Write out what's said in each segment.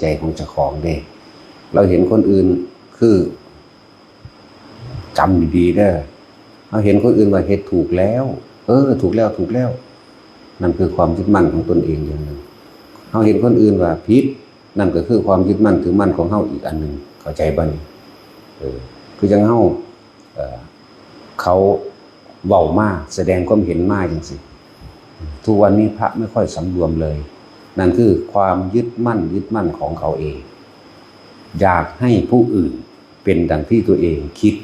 ใจของเจ้าของเด้เราเห็นคนอื่นคือจำดีๆเด้อเราเห็นคนอื่นว่าเฮ็ดถูกแล้ว เออ ถูกแล้วถูกแล้ว นั่นคือความยึดมั่นของตนเองอย่างหนึ่งเราเห็นคนอื่นว่าผิดนั่นก็คือความยึดมั่นถือมั่นของเฮาอีกอันหนึ่งเข้าใจบ่นี่เออคือจังเฮาเออเขาเว้ามาแสดงความเห็นมากจังซี่ทุกวันนี้พระไม่ค่อยสำรวมเลย นั่นคือความยึดมั่นยึดมั่นของเขาเอง อยากให้ผู้อื่นเป็นดังที่ตัวเองคิด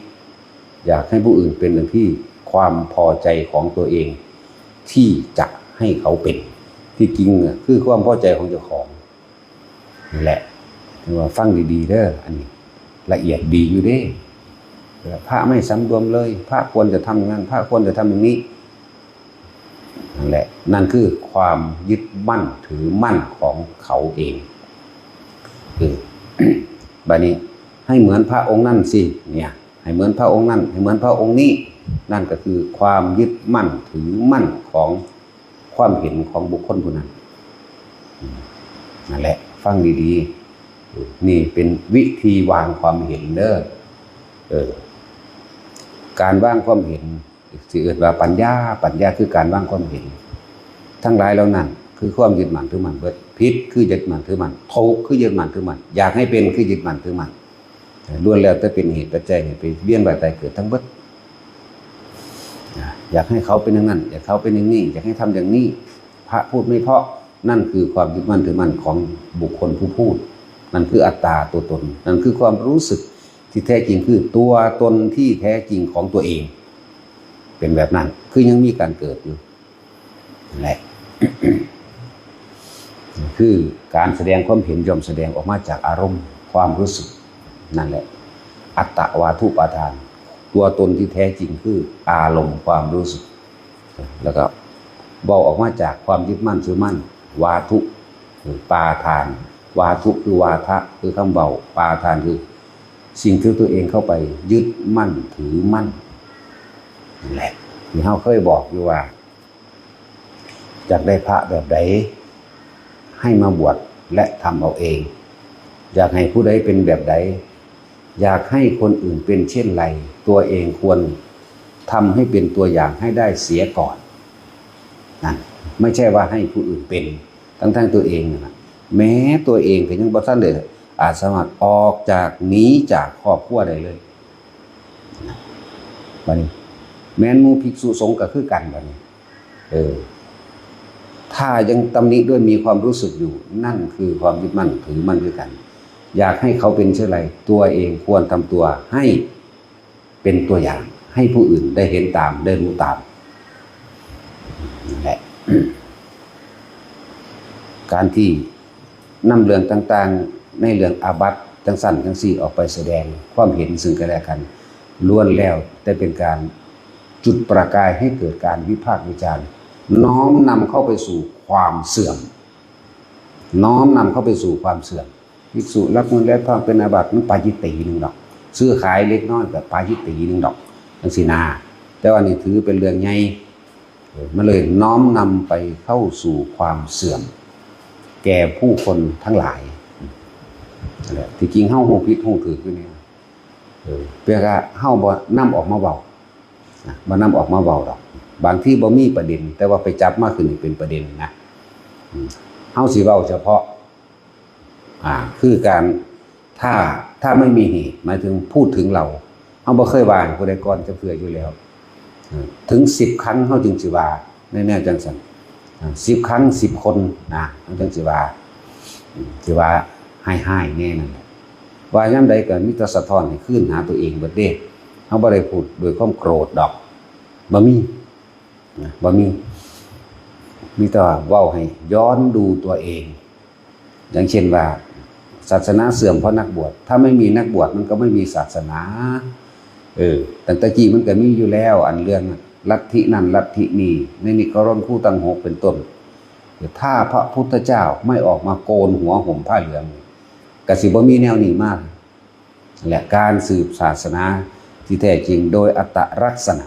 อยากให้ผู้อื่นเป็นดังที่ความพอใจของตัวเอง ที่จะให้เขาเป็น ที่จริงคือความพอใจของเจ้าของนั่นแหละถือว่าฟังดีๆเด้ออันนี้ ละเอียดดีอยู่เด้พระไม่สำรวมเลย พระควรจะทำงาน พระควรจะทำอย่างนี้นั่นแหละ นั่นคือความยึด มั่นถือมั่นของเขาเองคือบัดนี้ให้เหมือนพระองค์นั่นสิเนี่ย ให้เหมือนพระองค์นั่น ให้เหมือนพระองค์นี้ นั่นก็คือความยึดมั่นถือมั่นของความเห็นของบุคคลผู้นั้นนั่นแหละฟังดีๆ นี่เป็นวิธีวางความเห็นเด้อเออการวางความเห็นสิเอิดว่าปัญญา ปัญญาคือการวางความเห็น ทั้งหลายแล้วนั่น คือความยึดมั่นถือมั่นเบิดพิษคือยึดมั่นถือมั่นทุกคือยึดมั่นถือมั่นอยากให้เป็นคือยึดมั่นถือมั่นล้วนแล้วแต่เป็นเหตุปัจจัยไปเบี้ยนบายตายเกิดทั้งเบิดอยากให้เขาเป็นอย่างนั้น อยากเขาเป็นอย่างนี้อยากให้ทำอย่างนี้ พระพูดไม่เพราะนั่นคือความยึดมั่นถือมั่นของบุคคลผู้พูด นั่นคืออัตตาตัวตน นั่นคือความรู้สึกที่แท้จริงคือตัวตนที่แท้จริงของตัวเอง เป็นแบบนั้น คือยังมีการเกิดอยู่แหละ คือการแสดงความเห็นย่อมแสดงออกมาจากอารมณ์ ความรู้สึกนั่นแหละ อัตตวาทุปาทาน ตัวตนที่แท้จริงคืออารมณ์ความรู้สึก แล้วก็บอกออกมาจากความยึดมั่นถือมั่น วาทุปาทาน วาทุคือวาทะคือคำเบาปาทานคือ สิ่งที่ตัวเองเข้าไปยึดมั่นถือมั่นนั่นแหละที่เขาเคยบอกอยู่ว่าอยากได้พระแบบใด ให้มาบวชและทำเอาเอง อยากให้ผู้ใดเป็นแบบใด อยากให้คนอื่นเป็นเช่นไร ตัวเองควรทำให้เป็นตัวอย่างให้ได้เสียก่อนนั่นไม่ใช่ว่าให้ผู้อื่นเป็น ทั้งๆตัวเองนะแม้ตัวเองก็ยังบ่ทันเลยอาจสามารออกจากหนี้จากครอบครัวได้เลยบัดนี้ แม้นมูภิกษุสงฆ์ก็คือกันบัดนี้ เออ ถ้ายังตำหนิด้วยมีความรู้สึกอยู่ นั่นคือความยึดมั่นถือมั่นด้วยกัน อยากให้เขาเป็นเช่นไร ตัวเองควรทำตัวให้เป็นตัวอย่าง ให้ผู้อื่นได้เห็นตามได้รู้ตามนั่นแหละการที่นำเรื่องต่างๆ ในเรื่องอาบัตจังสั้นจังสี่ออกไปแสดงความเห็นซึ่งกันและกันล้วนแล้วแต่เป็นการจุดประกายให้เกิดการวิพากษ์วิจารณ์ น้อมนำเข้าไปสู่ความเสื่อม น้อมนำเข้าไปสู่ความเสื่อมภิกษุรับเงินแล้วทองเป็นอาบัติมันปาจิตีหนึ่งดอก ซื้อขายเล็กน้อยแบบปาจิตีหนึ่งดอกทังสีนา แต่ว่านี่ถือเป็นเรื่องใหญ่มันเลยน้อมนำไปเข้าสู่ความเสื่อม แก่ผู้คนทั้งหลายที่จริงเฮ้าหูพิษหูถือขึ้นเนี่ยเพื่อก็เฮ้าบ่นำออกมาเบาบ่นำออกมาเบาดอก บางที่บ่มีประเด็น แต่ว่าไปจับมากขึ้นเป็นประเด็นนะเฮ้าสิเว้าเฉพาะ อ่า คือการถ้าถ้าไม่มีเหตุหมายถึงพูดถึงเราเฮาบ่เคยวาผู้ใดก่อนจะเพื่ออยู่แล้วถึงสิบครั้งเฮาจึงสิว่าแน่ๆจังซั่นสิบครั้งสิบคนนะมันจังสิว่าสิว่าให้ให้แน่นั่นว่าย่ำใดก็มิตรสะท้อนให้ขึ้นหาตัวเองเบิดเด้เขาบ่ได้พูดโดยความโกรธดอกบ่มี บ่มี มีแต่ว่าว้าให้ย้อนดูตัวเอง อย่างเช่นว่า ศาสนาเสื่อมเพราะนักบวช ถ้าไม่มีนักบวชมันก็ไม่มีศาสนา เออตั้งแต่กี้มันก็มีอยู่แล้ว อันเรื่องลัทธินั่นลัทธินี่ในนิกรณคู่ตังหกเป็นต้นถ้าพระพุทธเจ้าไม่ออกมาโกนหัวห่มผ้าเหลืองกสิบ่มีแนวนี้มาก และการสืบศาสนาที่แท้จริงโดยอัตลักษณะ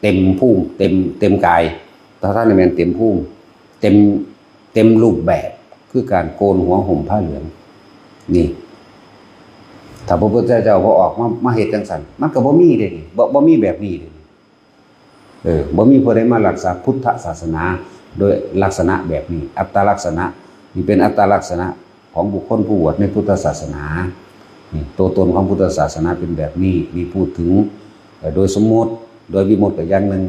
เต็มภูมิเต็มเต็มกายถ้าท่านในแมนเต็มภูมิเต็มเต็มรูปแบบคือการโกนหัวห่มผ้าเหลืองนี่ถ้าพระพุทธเจ้าบ่ออกมามาเฮ็ดจังซั่นมันก็บ่มีเด้นี่บ่บ่มีแบบนี้เด้นี่เออบ่มีผู้ใดมารักษาพุทธศาสนาโดยลักษณะแบบนี้ อัตลักษณะนี่เป็นอัตลักษณะของบุคคลผู้บวชในพุทธศาสนานี่ตัวตนของพุทธศาสนาเป็นแบบนี้มีพูดถึงโดยสมมติ โดยวิมุตติอย่างหนึ่ง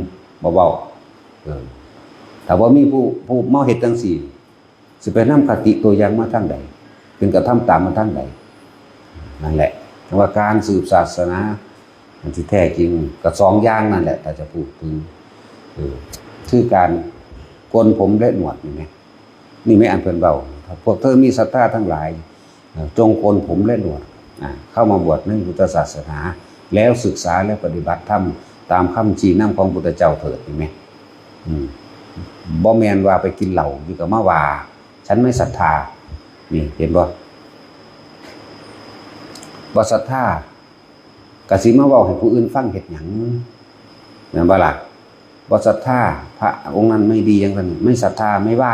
เบาๆเออถ้าว่ามีผู้ผู้เมาเฮ็ดจังซี่สิไปนำคติตัวอย่างมาทางใดเป็นกระทำตามมาทางใดนั่นแหละว่าการสืบศาสนามันที่แท้จริงก็สองอย่างนั่นแหละถ้าจะพูดถึงเอคือการกนผมและหนวดนี่ไหมนี่ไม่อันเป็นเบาพวกเธอมีศรัทธาทั้งหลาย จงโกนผมและหนวดเข้ามาบวชในพุทธศาสนา แล้วศึกษาและปฏิบัติธรรม ตามคำชี้นำของพุทธเจ้าเถิดนี่ไหมอืมบ่แมนว่าไปกินเหล้าอยู่กับมาว่า ฉันไม่ศรัทธา นี่เห็นบ่บ่ศรัทธากสิมาว้าให้ผู้อื่นฟังเฮ็ดหยังแม่นบ่ล่ะบ่ศรัทธาพระองค์นั้นไม่ดีอย่างนั้นไม่ศรัทธาไม่ไหว้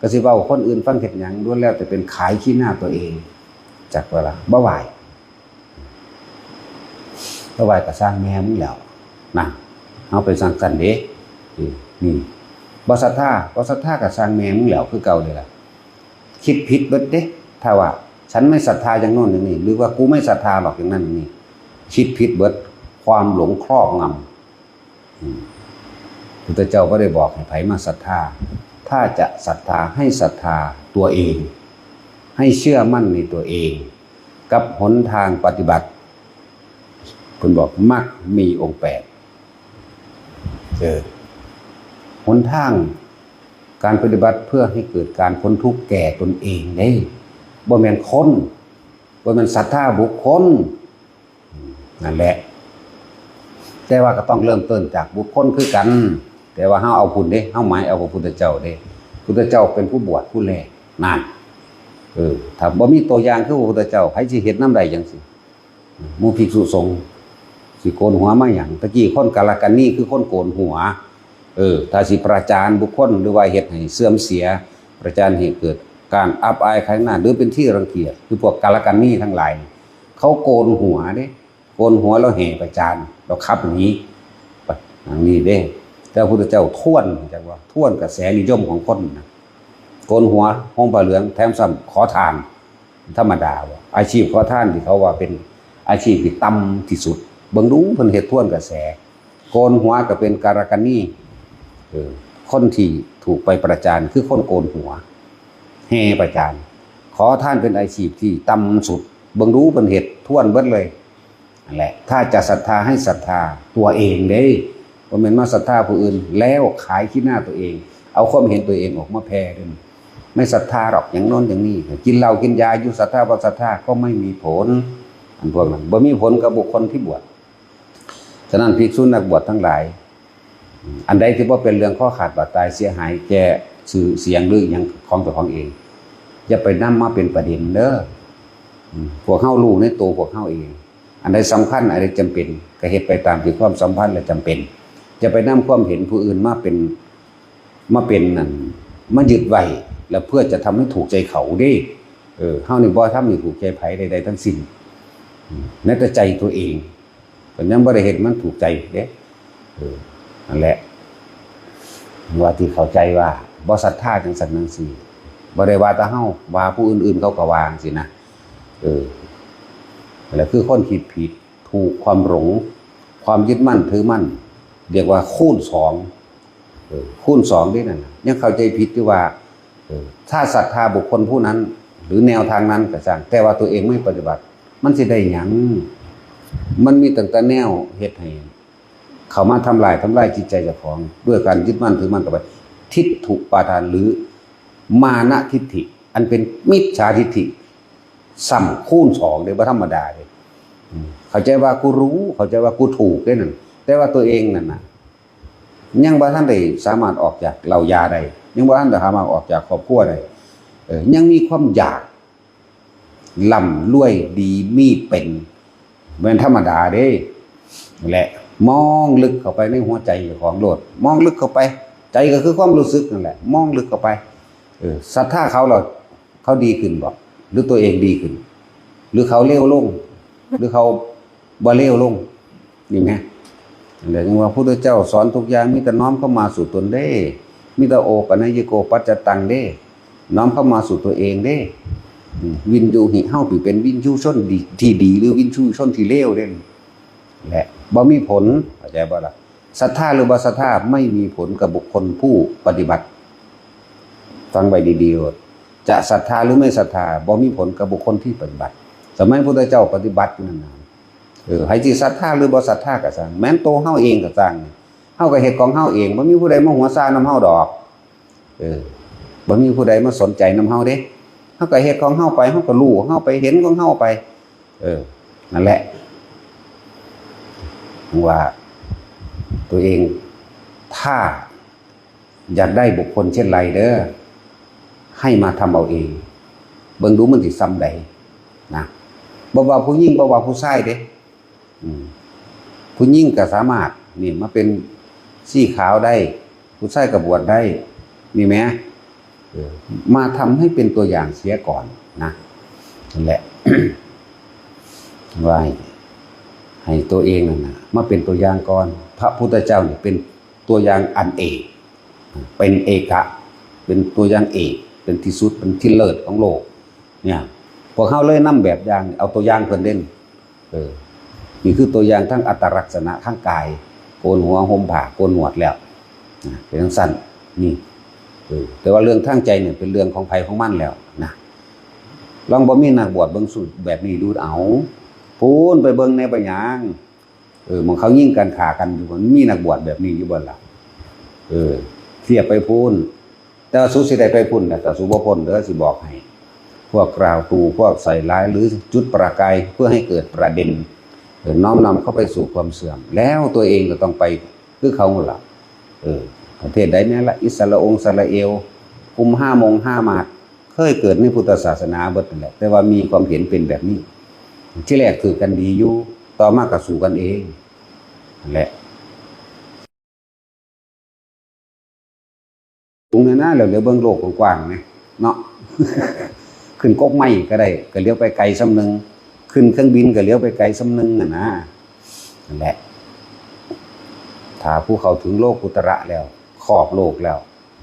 กสิเว้าคนอื่นฟังเฮ็ดหยังล้วนแล้วแต่เป็นขายขี้หน้าตัวเองจักว่าล่ะบ่ไหว้บ่ไหว้ก็สร้างแม่มึงแล้ว นะเฮาไปสร้างกันเด้นี่นี่บ่ศรัทธาบ่ศรัทธาก็สร้างแม่มึงแล้วคือเก่าเลยล่ะ คิดผิดเบิดเด้ถ้าว่า ฉันไม่ศรัทธาอย่างโน้นอย่างนี้ หรือว่ากูไม่ศรัทธาหรอกอย่างนั้นอย่างนี้คิดผิดเบิดความหลงครอบงำอืมพุทธเจ้าก็ได้บอกให้ไผมาศรัทธา ถ้าจะศรัทธาให้ศรัทธาตัวเอง ให้เชื่อมั่นในตัวเอง กับหนทางปฏิบัติคุณบอกมักมีองค์แปด หนทาง การปฏิบัติเพื่อให้เกิดการพ้นทุกข์แก่ตนเองเด้บ่แม่นคนบ่แม่นศรัทธาบุคคลนั่นแหละ แต่ว่าก็ต้องเริ่มต้นจากบุคคลคือกัน แต่ว่าเฮาเอาพุ่นเด้เฮาหมายเอาพระพุทธเจ้าเด้พุทธเจ้าเป็นผู้บวชผู้แรกนั่นเออถ้าบ่มีตัวอย่างคือพระพุทธเจ้าใครสิเฮ็ดนำใดจังซี่มูภิกษุสงฆ์ สิโกนหัวมาหยังตะกี้คนกาลกันนี่คือคนโกนหัว เออถ้าสิประจานบุคคลหรือว่าเฮ็ดให้เสื่อมเสีย ประจานให้เกิด การอับอายข้างหน้าหรือเป็นที่รังเกียจคือพวกกาลกันนี่ทั้งหลายเขาโกนหัวเด้โกนหัวแล้วแห่ประจานเราขับหนีไปอย่างนี้เด้แต่พระพุทธเจ้าท่วนจังว่าท่วนกระแสนิยมของคนนะโกนหัวห้องผ้าเหลืองแถมซ้ำขอทาน ธรรมดาว่าอาชีพขอทานที่เขาว่าเป็นอาชีพที่ต่ำที่สุด บิ่งดูเพิ่นเฮ็ดท่วนกระแสโกนหัวก็เป็นการกันนี่คนที่ถูกไปประจานคือคนโกนหัวแห่ประจานขอท่านเป็นอาชีพที่ต่ำสุดบิ่งดูเพิ่นเฮ็ดท่วนเบิดเลยนั่นแหละถ้าจะศรัทธาให้ศรัทธาตัวเองเด้บ่แม่นมาศรัทธาผู้อื่น แล้วขายขี้หน้าตัวเอง เอาความเห็นตัวเองออกมาแพร่ด้อไม่ศรัทธาหรอกอย่างน้นอย่างนี้ กินเหล้ากินยาอยู่ศรัทธาบ่ศรัทธาก็ไม่มีผลอันพวกนั้นบ่มีผลกับบุคคลที่บวช ฉะนั้นภิกษุนักบวชทั้งหลาย อันใดที่ว่าเป็นเรื่องข้อขาดบาดตายเสียหายแก่ชื่อเสียงหรืออย่างของตัวของเองอย่าไปนำมาเป็นประเด็นเด้อพวกเฮารู้ในตัวพวกเฮาเอง อันใดสำคัญอันใดจำเป็น ก็เฮ็ดไปตามที่ความสัมพันธ์และจำเป็น จะไปนำความเห็นผู้อื่นมาเป็นมาเป็นนั่นมายึดไว้แล้วเพื่อจะทำให้ถูกใจเขาเด้เออเฮานี่บ่ทำให้ถูกใจไผใดๆทั้งสิ้นอืมแม้แต่ใจตัวเอง ก็ยังบ่ได้เห็นมันถูกใจเด้เออนั่นแหละว่าที่เข้าใจว่าบ่ศรัทธาจังสันจังซี่บ่ได้ว่าต่เฮาว่าผู้อื่นๆเขาก็วางสินะเออแล้วคือคนคิดผิดถูกความหลงความยึดมั่นถือมั่น เรียกว่าคูณสองเออคูณสองด้วยนั่นยังเข้าใจผิดที่ว่าเออถ้าศรัทธาบุคคลผู้นั้น หรือแนวทางนั้นก็ช่างแต่ว่าตัวเองไม่ปฏิบัติ มันสิได้หยัง มันมีตั้งแต่แนวเฮ็ดให้เขามาทำลายทำลายจิตใจเจ้าของ ด้วยการยึดมั่นถือมั่นกับไปทิฏฐุปาทานหรือมานะทิฏฐิ อันเป็นมิจฉาทิฏฐิสัมคูณสองเลยบ่ธรรมดาเลยเข้าใจว่ากูรู้ เข้าใจว่ากูถูกได้นั่นแต่ว่าตัวเองนั่นน่ะยังบ่ท่านได้สามารถออกจากเหล่ายาได้ยังบ่ท่านได้สามารถออกจากครอบครัวได้เออยังมีความอยากล่ำรวยดีมีเป็น เป็นธรรมดาเด้นั่แหละ มองลึกเข้าไปในหัวใจของโลด มองลึกเข้าไป ใจก็คือความรู้สึกนั่นแหละ มองลึกเข้าไปเออศรัทธาเขาเราเขาดีขึ้นบ่หรือตัวเองดีขึ้น หรือเขาเลี้ยวลง หรือเขาบ่เลี้ยวลงนี่ไหมเดี๋ยวว่าพระพุทธเจ้าสอนทุกอย่างมีแต่น้อมเข้ามาสู่ตนเด้มีแต่โอปัญญโกปัจจตังเด้ น้อมเข้ามาสู่ตัวเองเด้ วินยูหิเฮาปีเป็นวินยูชนที่ดี หรือวินยูชนที่เลวเด้แหละบ่มีผลเข้าใจบ่ล่ะศรัทธาหรือบ่ศรัทธาไม่มีผลกับบุคคลผู้ปฏิบัติฟังไปดีๆจะศรัทธาหรือไม่ศรัทธาบ่มีผลกับบุคคลที่ปฏิบัติ สมัยพระพุทธเจ้าปฏิบัตินั่นนะเออให้ที่ศรัทธาหรือบ่ศรัทธาก็สร้างแม้นโตเฮาเองก็สร้างเฮาก็เฮ็ดของเฮาเองบ่มีผู้ใดมาหัวซ่านํเฮาดอก เออบ่มีผู้ใดมาสนใจนํเฮาเด้ เฮาก็เฮ็ดของเฮาไปเฮาก็รู้ของเฮาไปเห็นของเฮาไป เออ นั่นแหละว่าตัวเองถ้าอยากได้บุคคลเช่นไรเด้อให้มาทำเอาเอง เบิ่งดูมันสิซ้ำใดนะบ่ว่าผู้หญิงบ่ว่าผู้ชายเด้อืมผู้หญิงก็สามารถนี่มาเป็นสีขาวได้ ผู้ชายก็บวชได้ มีไหม มาทำให้เป็นตัวอย่างเสียก่อนนะนั่นแหละไว้ให้ตัวเองนั่นนะมาเป็นตัวอย่างก่อน พระพุทธเจ้าเนี่ยเป็นตัวอย่างอันเอกเป็นเอกะ เป็นตัวอย่างเอก เป็นที่สุดเป็นที่เลิศของโลก เนี่ยพวกเขาเลยนํแบบอย่าง เอาตัวอย่างเพิ่นเด่นเออนี่คือตัวอย่างทั้งอัตลักษณะทั้งกาย โกนหัวห่มผ้าโกนหนวดแล้วเป็นทั้งสั้นนี่ แต่ว่าเรื่องทางใจเนี่ยเป็นเรื่องของภัยของมันแล้วนะลองบ่มีนักบวชเบิ่งสูตรแบบนี้ดูเอาพูนไปเบิ่งในปัญญางเออมองเขายิ่งกันขากันอยู่มันมีนักบวชแบบนี้อยู่บ่ล่ะเออเทียบไปพูนแต่ว่าสุสิได้ไปพูนแต่สุบพนเด้อสิบอกให้ พวกกล่าวตูพวกใส่ร้ายหรือจุดประกายเพื่อให้เกิดประเด็นน้อมนำเข้าไปสู่ความเสื่อม แล้วตัวเองก็ต้องไปคือเขาหล่ะเออ ประเทศใดเนี่ยละอิสราองค์อิสราเอลกุมห้าโมงห้ามาดเคยเกิดในพุทธศาสนาเบิดนั่นแหละแต่ว่ามีความเห็นเป็นแบบนี้ ที่แรกคือกันดีอยู่ต่อมาก็สู่กันเองนั่นแหละตรงนั้นนะเราเดี๋ยวเบิ่งโลกกว้างๆนะเนาะขึ้นก๊กไม้ก็ได้ ก็เลี้ยวไปไกลสำนึง ขึ้นเครื่องบินก็เลี้ยวไปไกลสำนึงน่ะนะนั่นแหละถ้าผู้เขาถึงโลกอุตระแล้ว ครอบโลกแล้ว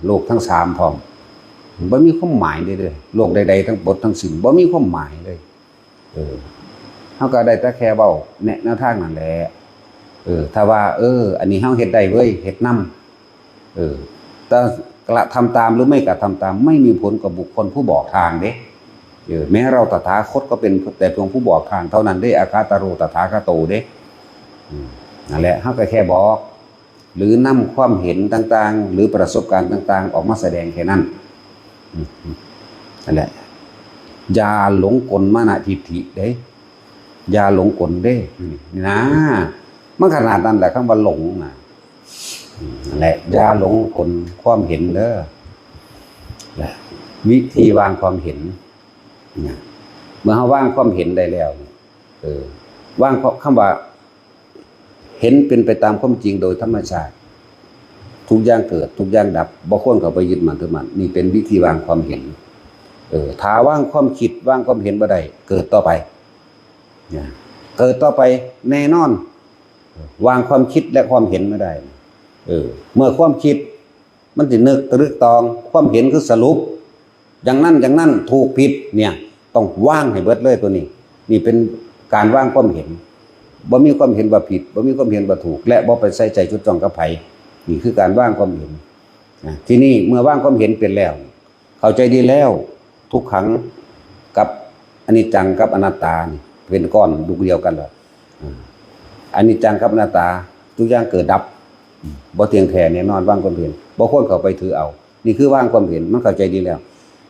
โลกทั้งสามพร้อมบ่มีความหมายเลยเลยโลกใดๆทั้งบททั้งสิ้นบ่มีความหมายเลย เออเฮาก็ได้แต่แค่เว้าแนะแนวทางนั่นแหละเออ ถ้าว่า เออ อันนี้เฮาเฮ็ดได้เว้ยเฮ็ดนํเออแต่กระทำตามหรือไม่กระทำตาม ไม่มีผลกับบุคคลผู้บอกทางเด้เออแม้เราตถาคตก็เป็นแต่เพียงผู้บอกทางเท่านั้นได้อาคาตาโรตถาคาโตเด้อืมนั่นแหละเฮาก็แค่บอก หรือนำความเห็นต่างๆ หรือประสบการณ์ต่าง ๆ ออกมาแสดงแค่นั้นอืมนั่นแหละอย่าหลงกลมานะทิฏฐิเด้อย่าหลงกลเด้นี่นะมันขนาดนั้นแหละคำว่าหลงนะนั่นแหละอย่าหลงกลความเห็นเด้อวิธีวางความเห็นเมื่อเขาว่างความเห็นได้แล้วเออว่างคำว่า เห็นเป็นไปตามความจริงโดยธรรมชาติ ทุกอย่างเกิด ทุกอย่างดับบ่ควรเข้าไปยึดมันถือมันนี่เป็นวิธีวางความเห็น เออถ้าว่างความคิดว่างความเห็นบ่ได้เกิดต่อไปนะเกิดต่อไปแน่นอน วางความคิดและความเห็นไม่ได้เออ เมื่อความคิด มันจะนึกตรึกตอง ความเห็นคือสรุป อย่างนั้นอย่างนั้นถูกผิดเนี่ย ต้องว่างให้เบิดเลยตัวนี้ นี่เป็นการว่างความเห็น บ่มีความเห็นว่าผิดบ่มีความเห็นว่าถูก และบ่ไปใส่ใจจุดจ้องกับไผนี่คือการว่างความเห็นที่นี่เมื่อว่างความเห็นเป็นแล้ว เข้าใจดีแล้ว ทุกครั้งกับอนิจจังกับอนัตตานี่เป็นก้อนลูกเดียวกันเลยอนิจจังกับอนัตตาทุกอย่างเกิดดับบ่เทียงแท้แน่นอนว่างความเห็นบ่ควรเข้าไปถือเอา นี่คือว่างความเห็นมันเข้าใจดีแล้ว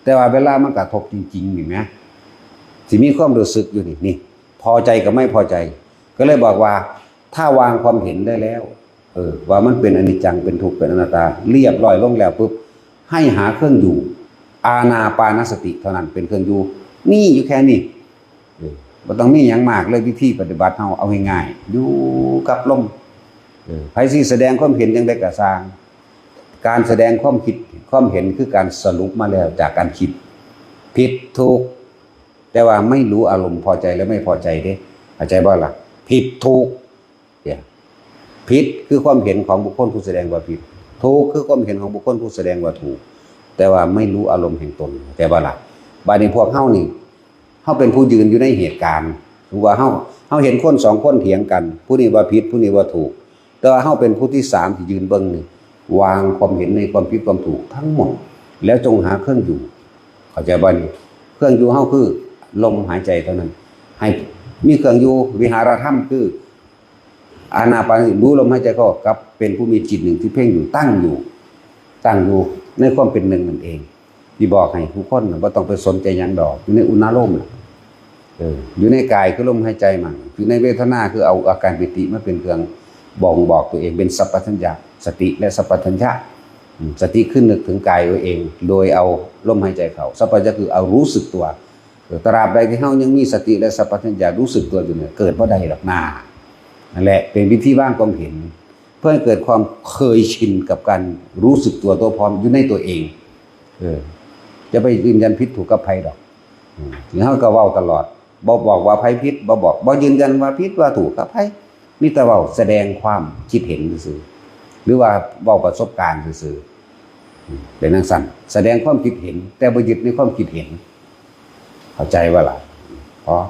แต่ว่าเวลามันกระทบจริงๆนี่ไหมสิมีความรู้สึกอยู่นี่นี่ พอใจกับไม่พอใจ ก็เลยบอกว่า ถ้าวางความเห็นได้แล้ว เออ ว่ามันเป็นอนิจจังเป็นทุกข์เป็นอนัตตา เรียบร้อยลงแล้วปุ๊บให้หาเครื่องอยู่ อาณาปานสติเท่านั้นเป็นเครื่องอยู่ นี่อยู่แค่นี้เออบ่ต้องมีอย่างมากเลยวิธีปฏิบัติเฮาเอาง่ายๆอยู่กับลมเออไผสิแสดงความเห็นจังได๋ก็สร้าง การแสดงความคิดความเห็นคือการสรุปมาแล้วจากการคิดผิดถูกแต่ว่าไม่รู้อารมณ์พอใจและไม่พอใจเด้เข้าใจบ่ล่ะ ผิดถูกเนี่ยผิดคือความเห็นของบุคคลผู้แสดงว่าผิด ถูกคือความเห็นของบุคคลผู้แสดงว่าถูก แต่ว่าไม่รู้อารมณ์แห่งตนเข้าใจบ่ล่ะบาดนี้พวกเฮานี่เฮาเป็นผู้ยืนอยู่ในเหตุการณ์ถือว่าเฮาเฮาเห็นคนสองคนเถียงกัน ผู้นี้ว่าผิดผู้นี้ว่าถูก แต่ว่าเฮาเป็นผู้ที่สามที่ยืนเบิ่งนี่วางความเห็นในความผิดความถูกทั้งหมด แล้วจงหาเครื่องอยู่เข้าใจบ่นี่เครื่องอยู่เฮาคือลมหายใจเท่านั้นให้ มีเครื่องอยู่วิหารธรรมคืออานาปานสิรู้ลมหายใจเข้ากับเป็นผู้มีจิตหนึ่งที่เพ่งอยู่ตั้งอยู่ ตั้งอยู่ในความเป็นหนึ่งนั่นเอง ที่บอกให้ทุกคนน่ะบ่ต้องไปสนใจยังดอกอยู่ในอุณาโลมนะอยู่ในกายคือลมหายใจมันอยู่ในเวทนาคือเอาอาการปิติมาเป็นเครื่องบ่งบอกตัวเองเป็นสัพพัญญะสติและสัพพัญญะสติขึ้นนึกถึงกายตัวเอง โดยเอาลมหายใจเขาสัพพัญญะคือเอารู้สึกตัว ตราบใดที่เฮายังมีสติและสัพพัญญะรู้สึกตัวอยู่เนี่ยเกิดบ่ได้หรอกนานั่นแหละเป็นวิธีว่างความเห็น เพื่อให้เกิดความเคยชินกับการรู้สึกตัวตัวพร้อมอยู่ในตัวเอง เออ จะไปยืนยันผิดถูกกับภัยดอกอืมถึงเขาก็เว้าตลอดบ่บอกว่าภัยผิดบ่บอกบ่ยืนยันว่าผิดว่าถูกกับภัยมีแต่เว้าแสดงความคิดเห็นซื่อหรือว่าเว้าประสบการณ์ซื่อเป็นนังสั่นแสดงความคิดเห็น แต่บ่ยึดในความคิดเห็น เข้าใจว่าล่ะเพราะ